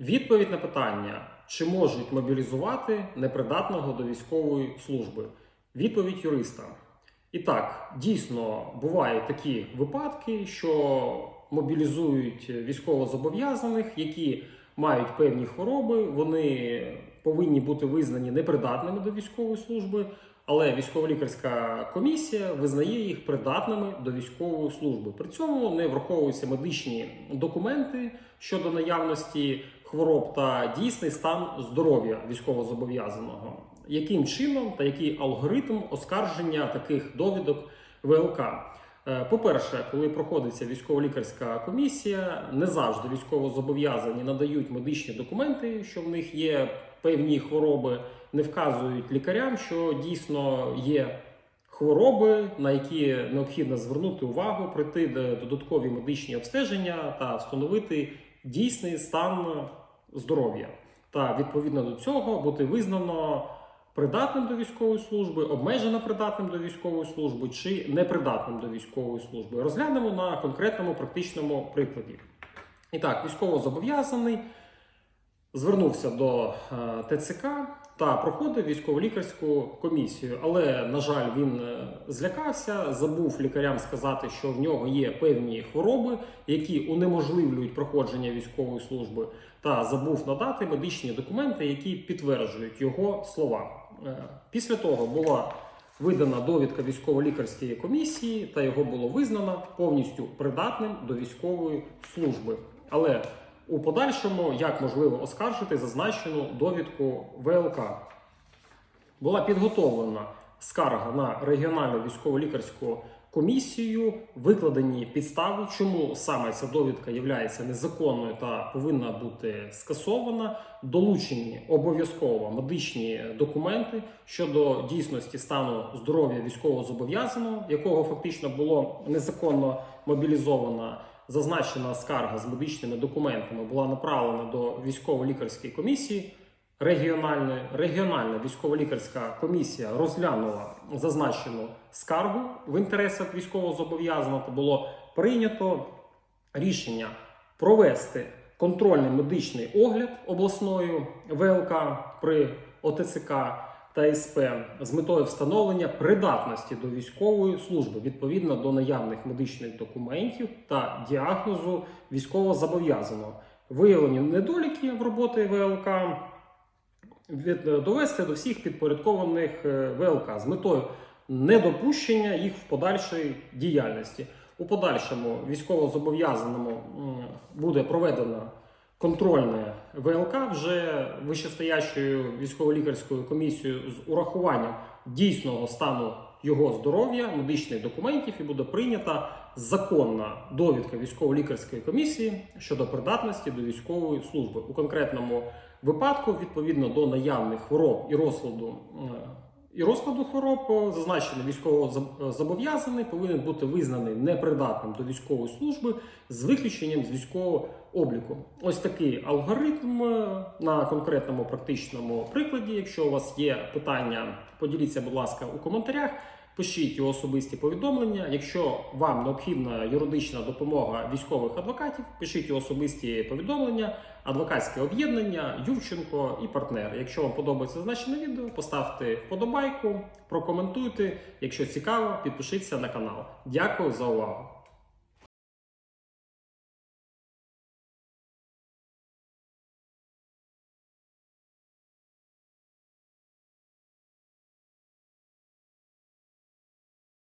Відповідь на питання, чи можуть мобілізувати непридатного до військової служби. Відповідь юриста. І так, дійсно бувають такі випадки, що мобілізують військовозобов'язаних, які мають певні хвороби, вони повинні бути визнані непридатними до військової служби, але військово-лікарська комісія визнає їх придатними до військової служби. При цьому не враховуються медичні документи щодо наявності хвороб та дійсний стан здоров'я військовозобов'язаного. Яким чином та який алгоритм оскарження таких довідок ВЛК? Е, По-перше, коли проходиться військово-лікарська комісія, не завжди військовозобов'язані надають медичні документи, що в них є певні хвороби, не вказують лікарям, що дійсно є хвороби, на які необхідно звернути увагу, прийти до додаткові медичні обстеження та встановити дійсний стан здоров'я. Та відповідно до цього бути визнано придатним до військової служби, обмежено придатним до військової служби чи непридатним до військової служби. Розглянемо на конкретному практичному прикладі. І так, військовозобов'язаний звернувся до е, ТЦК та проходив військово-лікарську комісію. Але, на жаль, він е, злякався, забув лікарям сказати, що в нього є певні хвороби, які унеможливлюють проходження військової служби, та забув надати медичні документи, які підтверджують його слова. Е, Після того була видана довідка військово-лікарської комісії, та його було визнано повністю придатним до військової служби. Але у подальшому як можливо оскаржити зазначену довідку ВЛК? Була підготовлена скарга на регіональну військово-лікарську комісію, викладені підстави, чому саме ця довідка є незаконною та повинна бути скасована. Долучені обов'язково медичні документи щодо дійсності стану здоров'я військовозобов'язаного, якого фактично було незаконно мобілізовано. Зазначена скарга з медичними документами була направлена до військово-лікарської комісії регіональної. Регіональна військово-лікарська комісія розглянула зазначену скаргу в інтересах військовозобов'язаного та було прийнято рішення провести контрольний медичний огляд обласною ВЛК при ОТЦК та СП з метою встановлення придатності до військової служби відповідно до наявних медичних документів та діагнозу військовозобов'язаного. Виявлені недоліки в роботі ВЛК від, довести до всіх підпорядкованих е, ВЛК з метою недопущення їх в подальшій діяльності. У подальшому військовозобов'язаному м, буде проведено контрольне ВЛК вже вищестоящою військово-лікарською комісією з урахуванням дійсного стану його здоров'я, медичних документів, і буде прийнята законна довідка військово-лікарської комісії щодо придатності до військової служби. У конкретному випадку, відповідно до наявних хвороб і розкладу. Е, І розкладу хвороб е, військово зобов'язаний повинен бути визнаний непридатним до військової служби з виключенням з військового обліку. Ось такий алгоритм е, на конкретному практичному прикладі. Якщо у вас є питання, поділіться, будь ласка, у коментарях. Пишіть особисті повідомлення. Якщо вам необхідна юридична допомога військових адвокатів, пишіть особисті повідомлення, адвокатське об'єднання, Ювченко і партнер. Якщо вам подобається зазначене відео, поставте вподобайку, прокоментуйте. Якщо цікаво, підпишіться на канал. Дякую за увагу.